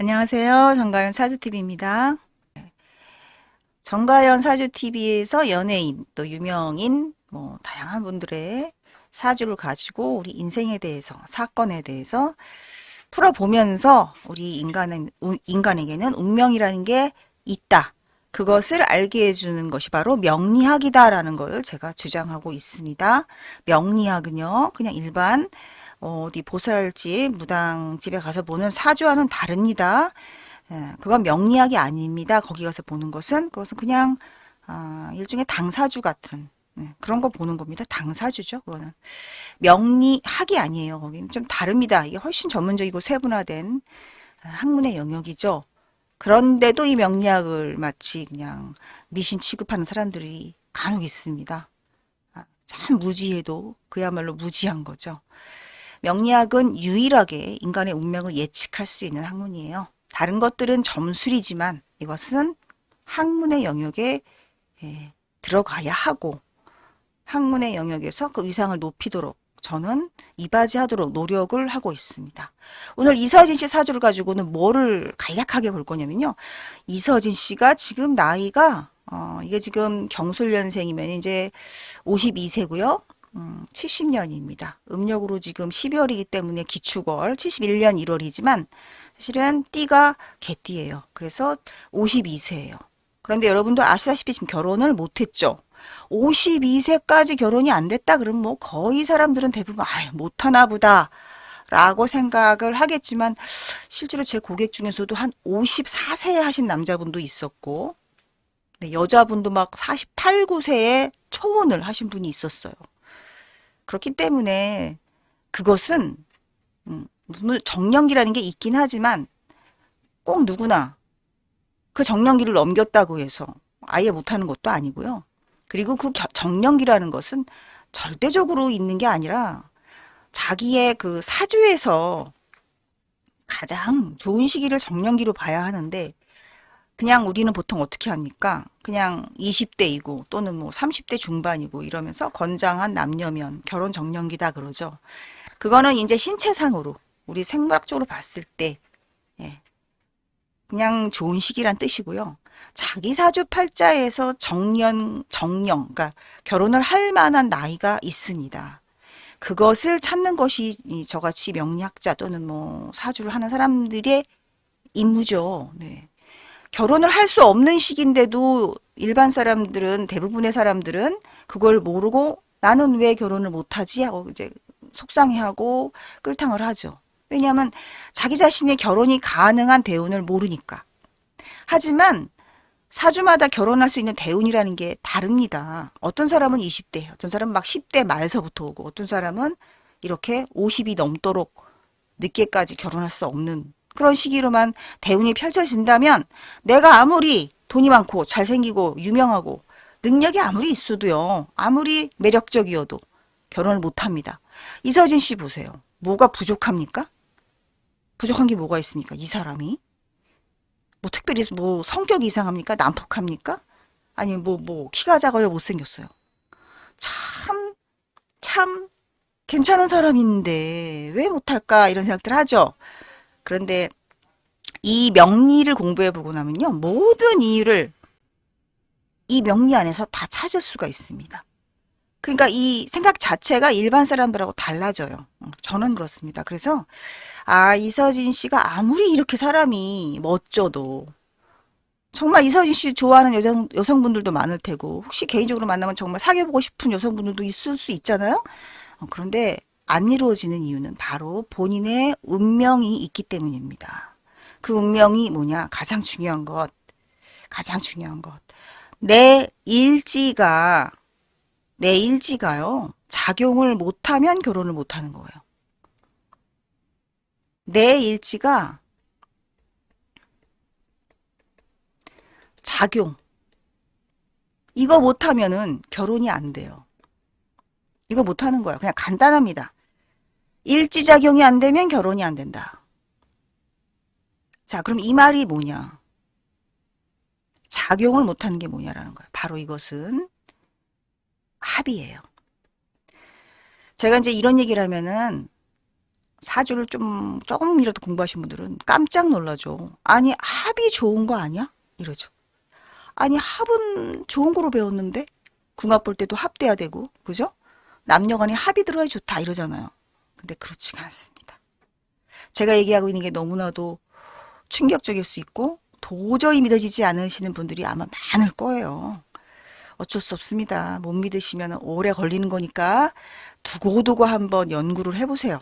안녕하세요. 정가연 사주TV입니다. 정가연 사주TV에서 연예인, 또 유명인, 뭐, 다양한 분들의 사주를 가지고 우리 인생에 대해서, 사건에 대해서 풀어보면서 우리 인간은, 우- 인간에게는 운명이라는 게 있다. 그것을 알게 해주는 것이 바로 명리학이다라는 걸 제가 주장하고 있습니다. 명리학은요, 그냥 일반 어, 어디 보살집, 무당 집에 가서 보는 사주와는 다릅니다. 예, 그건 명리학이 아닙니다. 거기 가서 보는 것은 그것은 그냥 아, 일종의 당사주 같은 예, 그런 거 보는 겁니다. 당사주죠. 그거는 명리학이 아니에요. 거기는 좀 다릅니다. 이게 훨씬 전문적이고 세분화된 아, 학문의 영역이죠. 그런데도 이 명리학을 마치 그냥 미신 취급하는 사람들이 간혹 있습니다. 아, 참 무지해도 그야말로 무지한 거죠. 명리학은 유일하게 인간의 운명을 예측할 수 있는 학문이에요. 다른 것들은 점술이지만 이것은 학문의 영역에 예, 들어가야 하고 학문의 영역에서 그 위상을 높이도록 저는 이바지하도록 노력을 하고 있습니다. 오늘 이서진 씨 사주를 가지고는 뭐를 간략하게 볼 거냐면요. 이서진 씨가 지금 나이가 어, 이게 지금 경술년생이면 이제 52세고요. 음, 70년입니다. 음력으로 지금 12월이기 때문에 기축월 71년 1월이지만 사실은 띠가 개띠예요. 그래서 52세예요. 그런데 여러분도 아시다시피 지금 결혼을 못했죠. 52세까지 결혼이 안 됐다 그러면 뭐 거의 사람들은 대부분 아유 못하나 보다 라고 생각을 하겠지만 실제로 제 고객 중에서도 한 54세에 하신 남자분도 있었고 네, 여자분도 막 48, 9세에 초혼을 하신 분이 있었어요. 그렇기 때문에 그것은 음, 무슨 정년기라는 게 있긴 하지만 꼭 누구나 그 정년기를 넘겼다고 해서 아예 못하는 것도 아니고요. 그리고 그 겨- 정년기라는 것은 절대적으로 있는 게 아니라 자기의 그 사주에서 가장 좋은 시기를 정년기로 봐야 하는데 그냥 우리는 보통 어떻게 합니까? 그냥 20대이고 또는 뭐 30대 중반이고 이러면서 건장한 남녀면 결혼 정년기다 그러죠. 그거는 이제 신체상으로 우리 생물학적으로 봤을 때 예, 그냥 좋은 시기란 뜻이고요. 자기 사주 팔자에서 정년 정령 그러니까 결혼을 할 만한 나이가 있습니다. 그것을 찾는 것이 이 저같이 명리학자 또는 뭐 사주를 하는 사람들의 임무죠. 네. 결혼을 할 수 없는 시기인데도 일반 사람들은 대부분의 사람들은 그걸 모르고 나는 왜 결혼을 못하지 하고 이제 속상해하고 끌탕을 하죠. 왜냐하면 자기 자신의 결혼이 가능한 대운을 모르니까. 하지만 사주마다 결혼할 수 있는 대운이라는 게 다릅니다. 어떤 사람은 20대, 어떤 사람은 막 10대 말서부터 오고, 어떤 사람은 이렇게 50이 넘도록 늦게까지 결혼할 수 없는 그런 시기로만 대운이 펼쳐진다면 내가 아무리 돈이 많고 잘생기고 유명하고 능력이 아무리 있어도요. 아무리 매력적이어도 결혼을 못 합니다. 이서진 씨 보세요. 뭐가 부족합니까? 부족한 게 뭐가 있습니까? 이 사람이 뭐 특별히 뭐 성격이 이상합니까? 난폭합니까? 아니면 뭐뭐 키가 작아요? 못생겼어요. 참참 괜찮은 사람인데 왜 못할까 이런 생각들 하죠. 그런데 이 명리를 공부해 보고 나면요. 모든 이유를 이 명리 안에서 다 찾을 수가 있습니다. 그러니까 이 생각 자체가 일반 사람들하고 달라져요. 음, 저는 그렇습니다. 그래서 아, 이서진 씨가 아무리 이렇게 사람이 멋져도 정말 이서진 씨 좋아하는 여성, 여성분들도 많을 테고 혹시 개인적으로 만나면 정말 사귀어보고 싶은 여성분들도 있을 수 있잖아요. 어, 그런데 안 이루어지는 이유는 바로 본인의 운명이 있기 때문입니다. 그 운명이 뭐냐? 가장 중요한 것. 가장 중요한 것. 내 일지가, 내 일지가요, 작용을 못하면 결혼을 못하는 거예요. 내 일지가 작용. 이거 못하면은 결혼이 안 돼요. 이거 못하는 거예요. 그냥 간단합니다. 일지작용이 안 되면 결혼이 안 된다. 자, 그럼 이 말이 뭐냐? 작용을 못하는 게 뭐냐라는 거예요. 바로 이것은 합이에요. 제가 이제 이런 얘기를 하면은 사주를 좀 조금이라도 공부하신 분들은 깜짝 놀라죠. 아니 합이 좋은 거 아니야? 이러죠. 아니 합은 좋은 거로 배웠는데 궁합 볼 때도 합돼야 되고 그죠? 남녀간에 합이 들어야 좋다 이러잖아요. 근데 그렇지가 않습니다. 제가 얘기하고 있는 게 너무나도 충격적일 수 있고 도저히 믿어지지 않으시는 분들이 아마 많을 거예요. 어쩔 수 없습니다. 못 믿으시면 오래 걸리는 거니까 두고두고 한번 연구를 해보세요.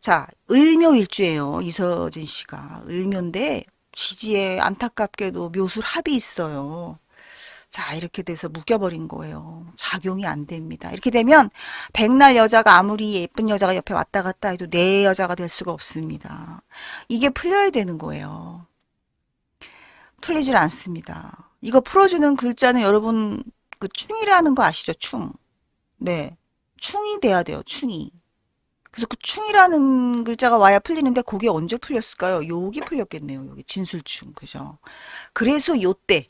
자, 을묘일주예요. 이서진 씨가. 을묘인데 지지에 안타깝게도 묘술 합이 있어요. 자, 이렇게 돼서 묶여버린 거예요. 작용이 안 됩니다. 이렇게 되면 백날 여자가 아무리 예쁜 여자가 옆에 왔다 갔다 해도 내 여자가 될 수가 없습니다. 이게 풀려야 되는 거예요. 풀리질 않습니다. 이거 풀어주는 글자는 여러분 그 충이라는 거 아시죠? 충. 네. 충이 돼야 돼요. 충이. 그래서 그 충이라는 글자가 와야 풀리는데 그게 언제 풀렸을까요? 여기 풀렸겠네요. 여기 진술충. 그죠? 그래서 요때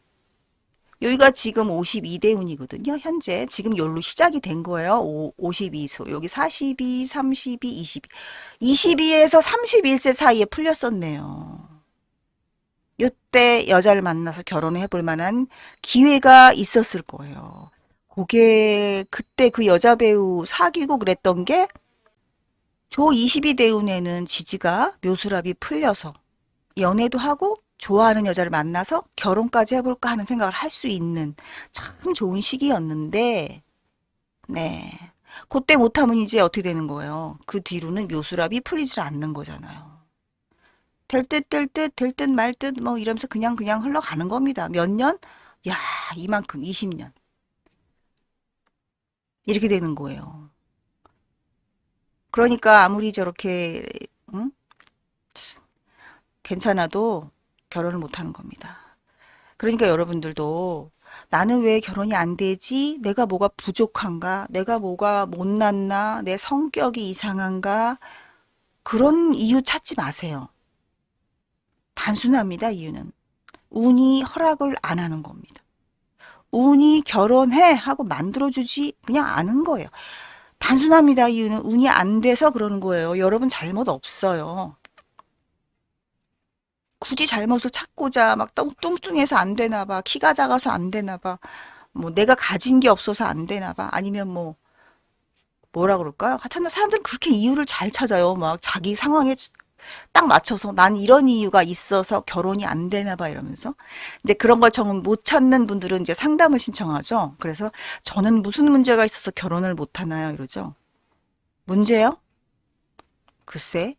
여기가 지금 52대 운이거든요. 현재 지금 요로 시작이 된 거예요. 52소. 여기 42, 32, 22. 22에서 31세 사이에 풀렸었네요. 요때 여자를 만나서 결혼을 해볼 만한 기회가 있었을 거예요. 그게 그때 그 여자 배우 사귀고 그랬던 게 조 22대운에는 지지가 묘수랍이 풀려서 연애도 하고 좋아하는 여자를 만나서 결혼까지 해볼까 하는 생각을 할 수 있는 참 좋은 시기였는데, 네. 그때 못하면 이제 어떻게 되는 거예요? 그 뒤로는 묘수랍이 풀리질 않는 거잖아요. 될 듯, 될 듯, 될 듯, 말 듯, 뭐 이러면서 그냥, 그냥 흘러가는 겁니다. 몇 년? 야, 이만큼, 20년. 이렇게 되는 거예요. 그러니까 아무리 저렇게, 응? 괜찮아도 결혼을 못 하는 겁니다. 그러니까 여러분들도 나는 왜 결혼이 안 되지? 내가 뭐가 부족한가? 내가 뭐가 못났나? 내 성격이 이상한가? 그런 이유 찾지 마세요. 단순합니다, 이유는. 운이 허락을 안 하는 겁니다. 운이 결혼해 하고 만들어주지 그냥 아는 거예요. 단순합니다, 이유는. 운이 안 돼서 그러는 거예요. 여러분 잘못 없어요. 굳이 잘못을 찾고자 막 뚱- 뚱뚱해서 안 되나 봐. 키가 작아서 안 되나 봐. 뭐 내가 가진 게 없어서 안 되나 봐. 아니면 뭐 뭐라 그럴까요? 하여튼 사람들은 그렇게 이유를 잘 찾아요. 막 자기 상황에 딱 맞춰서 난 이런 이유가 있어서 결혼이 안 되나 봐 이러면서 이제 그런 걸 정 못 찾는 분들은 이제 상담을 신청하죠. 그래서 저는 무슨 문제가 있어서 결혼을 못 하나요? 이러죠. 문제요? 글쎄,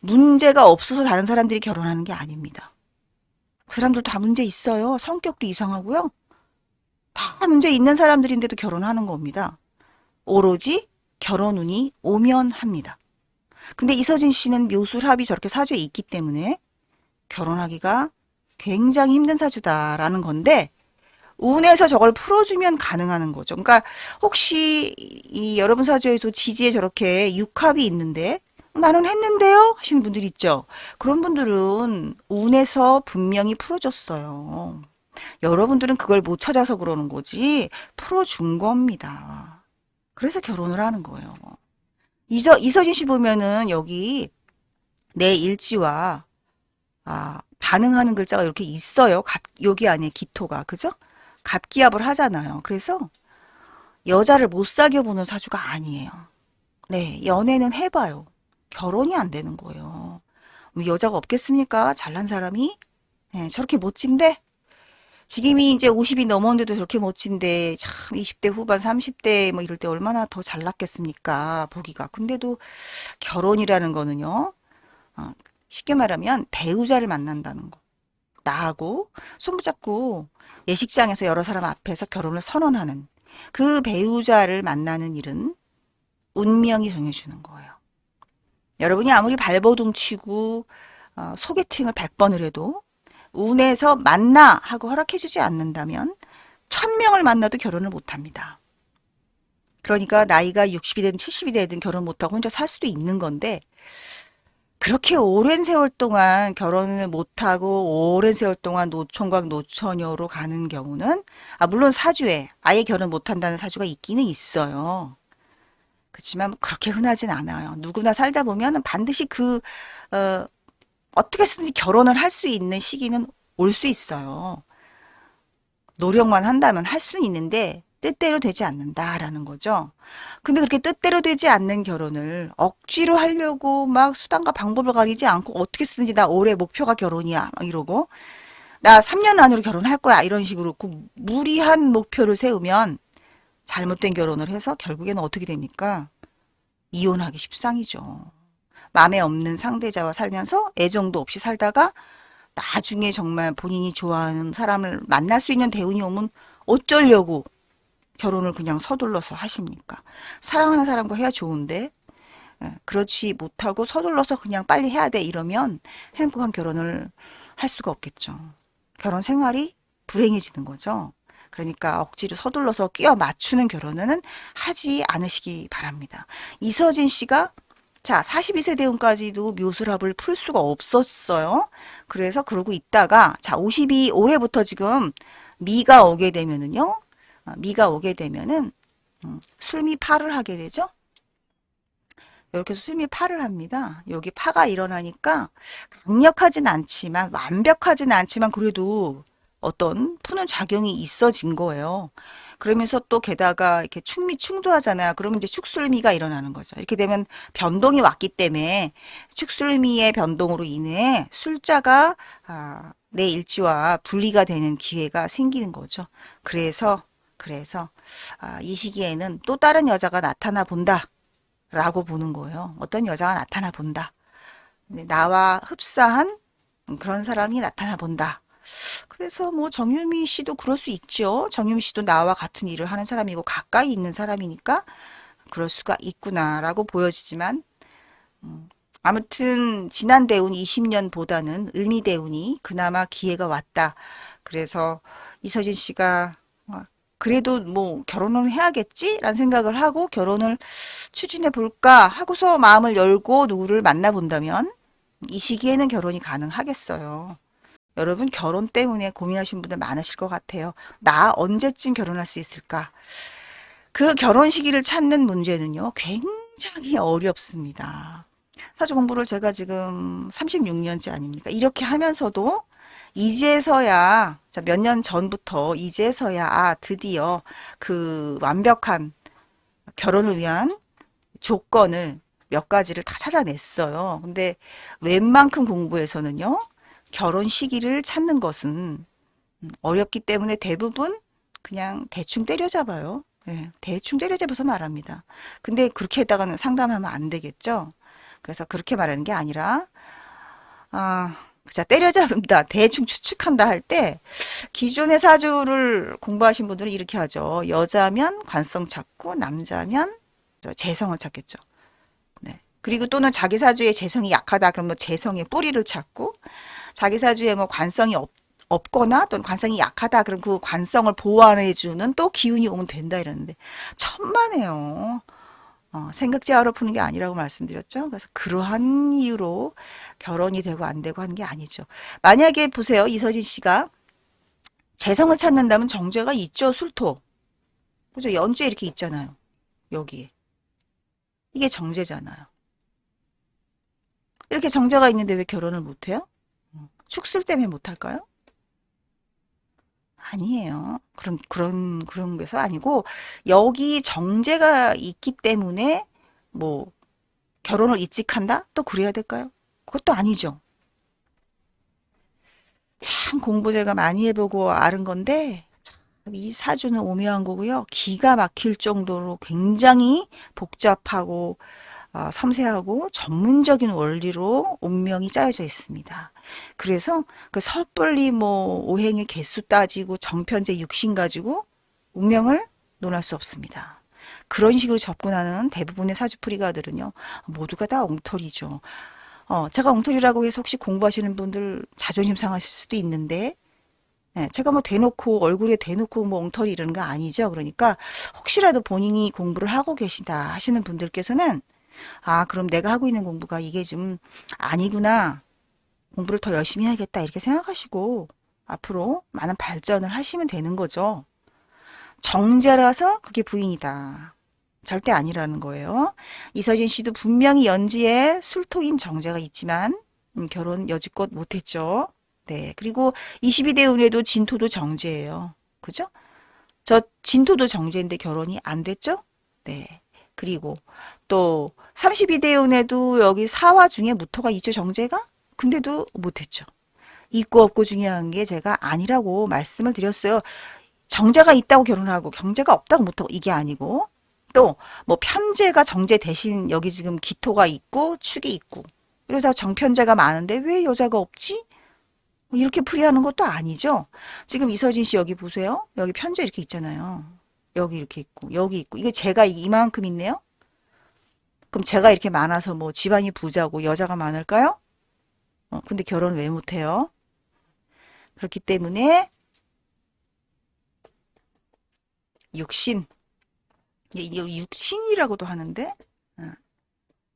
문제가 없어서 다른 사람들이 결혼하는 게 아닙니다. 그 사람들 다 문제 있어요. 성격도 이상하고요. 다 문제 있는 사람들인데도 결혼하는 겁니다. 오로지 결혼 운이 오면 합니다. 근데 이서진 씨는 묘술합이 저렇게 사주에 있기 때문에 결혼하기가 굉장히 힘든 사주다라는 건데 운에서 저걸 풀어주면 가능하는 거죠. 그러니까 혹시 이 여러분 사주에서 지지에 저렇게 육합이 있는데 나는 했는데요 하시는 분들 있죠. 그런 분들은 운에서 분명히 풀어줬어요. 여러분들은 그걸 못 찾아서 그러는 거지 풀어준 겁니다. 그래서 결혼을 하는 거예요. 이서, 이서진 씨 보면은 여기 내 일지와 아, 반응하는 글자가 이렇게 있어요. 갑, 여기 안에 기토가. 그죠? 갑기합을 하잖아요. 그래서 여자를 못 사귀어 보는 사주가 아니에요. 네, 연애는 해봐요. 결혼이 안 되는 거예요. 뭐 여자가 없겠습니까? 잘난 사람이? 네, 저렇게 멋진데? 지금이 이제 50이 넘었는데도 저렇게 멋진데, 참, 20대 후반, 30대 뭐 이럴 때 얼마나 더 잘났겠습니까? 보기가. 근데도 결혼이라는 거는요, 어, 쉽게 말하면 배우자를 만난다는 거. 나하고 손붙잡고 예식장에서 여러 사람 앞에서 결혼을 선언하는 그 배우자를 만나는 일은 운명이 정해주는 거예요. 여러분이 아무리 발버둥 치고 어, 소개팅을 100번을 해도 운에서 만나 하고 허락해주지 않는다면 천명을 만나도 결혼을 못합니다. 그러니까 나이가 60이 되든 70이 되든 결혼 못하고 혼자 살 수도 있는 건데 그렇게 오랜 세월 동안 결혼을 못하고 오랜 세월 동안 노총각 노처녀로 가는 경우는 아 물론 사주에 아예 결혼 못한다는 사주가 있기는 있어요. 그렇지만 그렇게 흔하진 않아요. 누구나 살다 보면 반드시 그, 어, 어떻게 쓰든지 결혼을 할 수 있는 시기는 올 수 있어요. 노력만 한다면 할 수는 있는데 뜻대로 되지 않는다라는 거죠. 근데 그렇게 뜻대로 되지 않는 결혼을 억지로 하려고 막 수단과 방법을 가리지 않고 어떻게 쓰든지 나 올해 목표가 결혼이야 막 이러고 나 3년 안으로 결혼할 거야 이런 식으로 그 무리한 목표를 세우면 잘못된 결혼을 해서 결국에는 어떻게 됩니까? 이혼하기 십상이죠. 마음에 없는 상대자와 살면서 애정도 없이 살다가 나중에 정말 본인이 좋아하는 사람을 만날 수 있는 대운이 오면 어쩌려고 결혼을 그냥 서둘러서 하십니까? 사랑하는 사람과 해야 좋은데 예, 그렇지 못하고 서둘러서 그냥 빨리 해야 돼 이러면 행복한 결혼을 할 수가 없겠죠. 결혼 생활이 불행해지는 거죠. 그러니까 억지로 서둘러서 끼워 맞추는 결혼은 하지 않으시기 바랍니다. 이서진 씨가 자, 42세 대운까지도 묘술합을 풀 수가 없었어요. 그래서 그러고 있다가 자, 52 올해부터 지금 미가 오게 되면은요. 아, 미가 오게 되면은 음, 술미 파를 하게 되죠. 이렇게 술미 파를 합니다. 여기 파가 일어나니까 강력하진 않지만 완벽하진 않지만 그래도 어떤 푸는 작용이 있어진 거예요. 그러면서 또 게다가 이렇게 충미 충두하잖아요. 그러면 이제 축술미가 일어나는 거죠. 이렇게 되면 변동이 왔기 때문에 축술미의 변동으로 인해 술자가 아, 내 일지와 분리가 되는 기회가 생기는 거죠. 그래서 그래서 아, 이 시기에는 또 다른 여자가 나타나 본다. 라고 보는 거예요. 어떤 여자가 나타나 본다. 네, 나와 흡사한 그런 사람이 나타나 본다. 그래서 뭐 정유미 씨도 그럴 수 있죠. 정유미 씨도 나와 같은 일을 하는 사람이고 가까이 있는 사람이니까 그럴 수가 있구나라고 보여지지만 음, 아무튼 지난 대운 20년보다는 을미 대운이 그나마 기회가 왔다. 그래서 이서진 씨가 어, 그래도 뭐 결혼을 해야겠지라는 생각을 하고 결혼을 추진해 볼까 하고서 마음을 열고 누구를 만나 본다면 이 시기에는 결혼이 가능하겠어요. 여러분 결혼 때문에 고민하신 분들 많으실 것 같아요. 나 언제쯤 결혼할 수 있을까? 그 결혼 시기를 찾는 문제는요. 굉장히 어렵습니다. 사주 공부를 제가 지금 36년째 아닙니까? 이렇게 하면서도 이제서야 몇 년 전부터 이제서야 아 드디어 그 완벽한 결혼을 위한 조건을 몇 가지를 다 찾아냈어요. 근데 웬만큼 공부에서는요. 결혼 시기를 찾는 것은 어렵기 때문에 대부분 그냥 대충 때려잡아요. 예, 대충 때려잡아서 말합니다. 근데 그렇게 했다가는 상담하면 안 되겠죠? 그래서 그렇게 말하는 게 아니라, 아, 자, 때려잡는다, 대충 추측한다 할 때, 기존의 사주를 공부하신 분들은 이렇게 하죠. 여자면 관성 찾고, 남자면 재성을 찾겠죠. 네. 그리고 또는 자기 사주의 재성이 약하다, 그러면 재성의 뿌리를 찾고, 자기 사주에 뭐 관성이 없, 없거나 또는 관성이 약하다 그럼 그 관성을 보완해 주는 또 기운이 오면 된다 이러는데 천만에요. 어, 생각지하러 푸는 게 아니라고 말씀드렸죠. 그래서 그러한 이유로 결혼이 되고 안 되고 하는 게 아니죠. 만약에 보세요. 이서진 씨가 재성을 찾는다면 정제가 있죠. 술토. 그죠? 연주에 이렇게 있잖아요. 여기에. 이게 정제잖아요. 이렇게 정제가 있는데 왜 결혼을 못해요? 축술 때문에 못할까요? 아니에요. 그런, 그런, 그런 게서 아니고, 여기 정제가 있기 때문에, 뭐, 결혼을 일찍 한다? 또 그래야 될까요? 그것도 아니죠. 참 공부 제가 많이 해보고 아는 건데, 이 사주는 오묘한 거고요. 기가 막힐 정도로 굉장히 복잡하고, 어, 섬세하고 전문적인 원리로 운명이 짜여져 있습니다. 그래서 그 섣불리 뭐 오행의 개수 따지고 정편제 육신 가지고 운명을 논할 수 없습니다. 그런 식으로 접근하는 대부분의 사주풀이가들은요, 모두가 다 엉터리죠. 어, 제가 엉터리라고 해서 혹시 공부하시는 분들 자존심 상하실 수도 있는데, 네, 제가 뭐 대놓고 얼굴에 대놓고 뭐 엉터리 이러는 거 아니죠. 그러니까 혹시라도 본인이 공부를 하고 계시다 하시는 분들께서는 아, 그럼 내가 하고 있는 공부가 이게 좀 아니구나. 공부를 더 열심히 해야겠다. 이렇게 생각하시고 앞으로 많은 발전을 하시면 되는 거죠. 정제라서 그게 부인이다. 절대 아니라는 거예요. 이서진 씨도 분명히 연지에 술토인 정제가 있지만 음, 결혼 여지껏 못했죠. 네. 그리고 22대 운에도 진토도 정제예요. 그죠? 저 진토도 정제인데 결혼이 안 됐죠? 네. 그리고 또 32대 운에도 여기 사화 중에 무토가 있죠, 정제가? 근데도 못했죠. 있고 없고 중요한 게 제가 아니라고 말씀을 드렸어요. 정제가 있다고 결혼하고 경제가 없다고 못하고 이게 아니고 또 뭐 편제가 정제 대신 여기 지금 기토가 있고 축이 있고 이러다 정편제가 많은데 왜 여자가 없지? 뭐 이렇게 풀이하는 것도 아니죠. 지금 이서진 씨 여기 보세요. 여기 편제 이렇게 있잖아요. 여기 이렇게 있고 여기 있고 이게 제가 이만큼 있네요. 그럼 제가 이렇게 많아서 뭐 집안이 부자고 여자가 많을까요? 어, 근데 결혼 왜 못해요? 그렇기 때문에 육신 예, 이게 육신이라고도 하는데 어,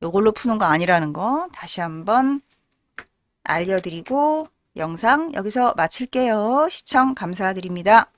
요걸로 푸는 거 아니라는 거 다시 한번 알려드리고 영상 여기서 마칠게요. 시청 감사드립니다.